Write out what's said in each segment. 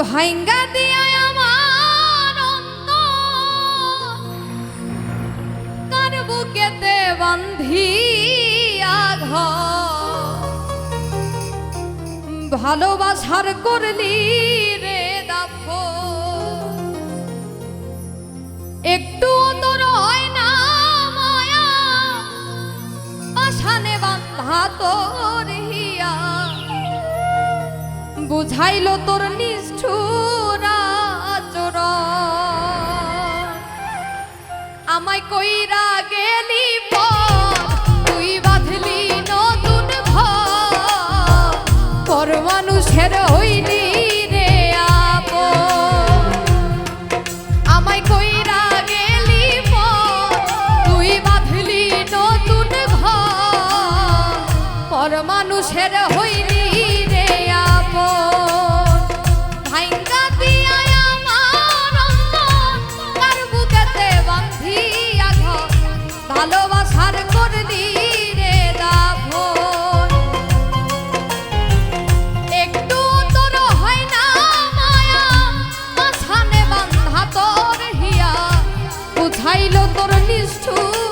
ভাইঙ্গা দিয়া আমার কার বুকেতে বান্ধিয়া ভালোবাসার করলি রে দাফ একটু তোর হয় না মায়া। বাসানে বান্ধা তো বুঝাইল তোর নিষ্ঠুরাচর আমায় কইরা গেলি তুই বাঁধলি নতুন ঘর। পর মানুষের হইলি মানুষের হইলি is too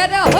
ছেড়ে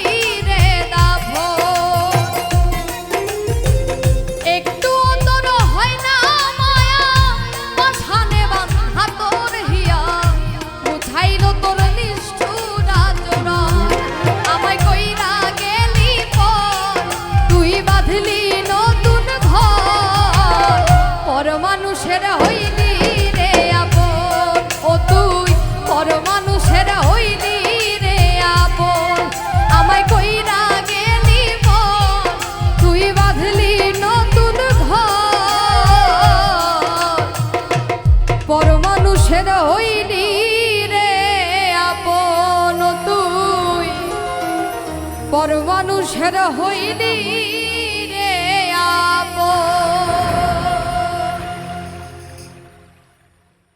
পরমানুষের হইলি রে আপন।